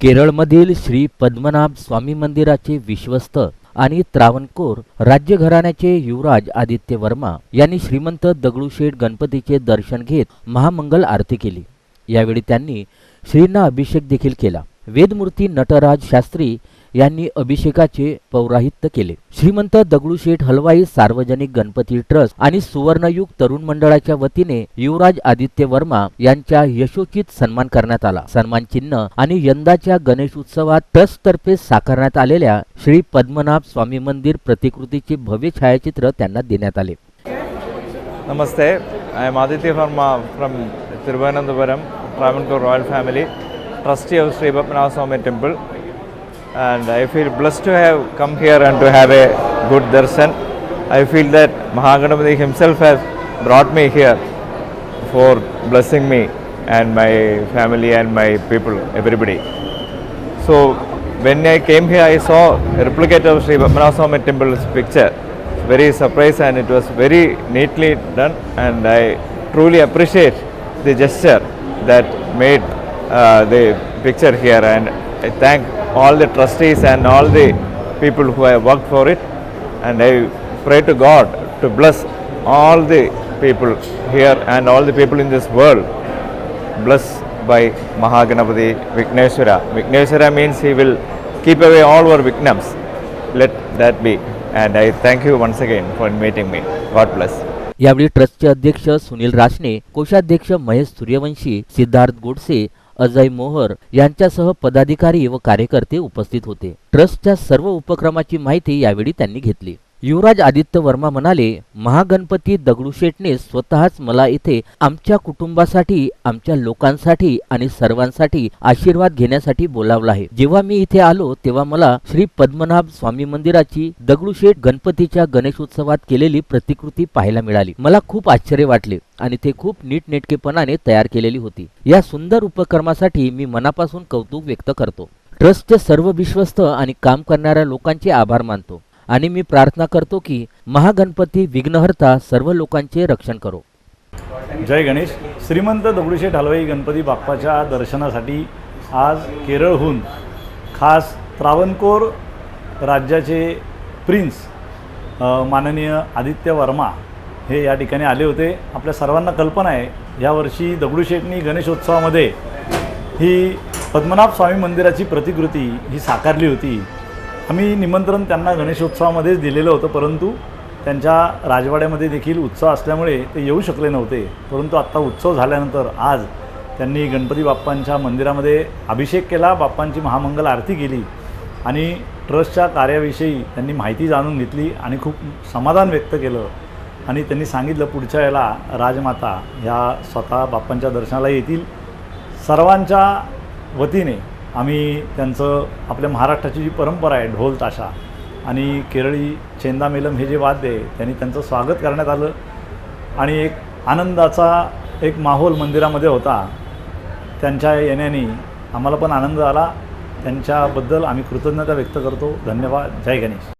केरळमधील श्री पद्मनाभ स्वामी मंदिराचे विश्वस्त आणि त्रावणकोर राज्य घराण्याचे युवराज आदित्य वर्मा यांनी श्रीमंत दगडूशेठ गणपतीचे दर्शन घेत महामंगल आरती केली. यावेळी त्यांनी श्रींना अभिषेक देखील केला. वेदमूर्ती नटराज शास्त्री यांनी अभिषेकाचे पौराहित्य केले. श्रीमंत दगडूशेठ हलवाई सार्वजनिक गणपती ट्रस्ट आणि सुवर्णयुग तरुण मंडळाच्या वतीने युवराज आदित्य वर्मा यांच्या यशोचित सन्मान करण्यात आला. सन्मान चिन्ह आणि यंदाच्या गणेश उत्सवात ट्रस्टतर्फे साकारण्यात आलेल्या श्री पद्मनाभ स्वामी मंदिर प्रतिकृतीचे भव्य छायाचित्र त्यांना देण्यात आले. नमस्ते. I am Aditya Varma from Thiruvananthapuram Travancore Royal Family, trustee of Sri Padmanabha Temple. And I feel blessed to have come here and to have a good darshan. I feel that Mahaganapati himself has brought me here for blessing me and my family and my people, everybody. So when I came here, I saw a replicate of Sri Padmanabha Temple's picture. Very surprised and it was very neatly done and I truly appreciate the gesture that made uh, the picture here and I thank all the trustees and all the people who have worked for it and I pray to God to bless all the people here and all the people in this world blessed by Mahaganapati Vigneshwara. Vigneshwara means he will keep away all our victims. Let that be. And I thank you once again for inviting me. God bless. यावेळी ट्रस्टचे अध्यक्ष सुनील रासने कोषाध्यक्ष महेश सूर्यवंशी सिद्धार्थ गोडसे अजय मोहर यांच्यासह पदाधिकारी व कार्यकर्ते उपस्थित होते. ट्रस्टच्या सर्व उपक्रमाची माहिती यावेळी त्यांनी घेतली. युवराज आदित्य वर्मा म्हणाले महागणपती दगडूशेठने स्वतःच मला इथे आमच्या कुटुंबासाठी आमच्या लोकांसाठी आणि सर्वांसाठी आशीर्वाद घेण्यासाठी बोलावला आहे. जेव्हा मी इथे आलो तेव्हा मला श्री पद्मनाभ स्वामी मंदिराची दगडूशेठ गणपतीच्या गणेशोत्सवात केलेली प्रतिकृती पाहायला मिळाली. मला खूप आश्चर्य वाटले आणि ते खूप नीटनेटकेपणाने तयार केलेली होती. या सुंदर उपक्रमासाठी मी मनापासून कौतुक व्यक्त करतो. ट्रस्टचे सर्व विश्वस्त आणि काम करणाऱ्या लोकांचे आभार मानतो. आणि मी प्रार्थना करतो की महागणपती विघ्नहर्ता सर्व लोकांचे रक्षण करो. जय गणेश. श्रीमंत दगडूशेठ हलवाई गणपती बाप्पाच्या दर्शनासाठी आज केरळहून खास त्रावणकोर राज्याचे प्रिन्स माननीय आदित्य वर्मा हे या ठिकाणी आले होते. आपल्या सर्वांना कल्पना आहे यावर्षी दगडूशेठनी गणेशोत्सवामध्ये ही पद्मनाभ स्वामी मंदिराची प्रतिकृती ही साकारली होती. आम्ही निमंत्रण त्यांना गणेशोत्सवामध्येच दिलेलं होतं परंतु त्यांच्या राजवाड्यामध्ये देखील उत्सव असल्यामुळे ते येऊ शकले नव्हते. परंतु आत्ता उत्सव झाल्यानंतर आज त्यांनी गणपती बाप्पांच्या मंदिरामध्ये अभिषेक केला बाप्पांची महामंगल आरती केली आणि ट्रस्टच्या कार्याविषयी त्यांनी माहिती जाणून घेतली आणि खूप समाधान व्यक्त केलं. आणि त्यांनी सांगितलं पुढच्या वेळेला राजमाता ह्या स्वतः बाप्पांच्या दर्शनाला येतील. सर्वांच्या वतीने आम्ही त्यांचं आपल्या महाराष्ट्राची जी परंपरा आहे ढोल ताशा आणि केरळी चेंदामेलम हे जे वाद्य आहे त्यांनी त्यांचं स्वागत करण्यात आलं. आणि एक आनंदाचा एक माहोल मंदिरामध्ये होता. त्यांच्या येण्याने आम्हाला पण आनंद आला. त्यांच्याबद्दल आम्ही कृतज्ञता व्यक्त करतो. धन्यवाद. जय गणेश.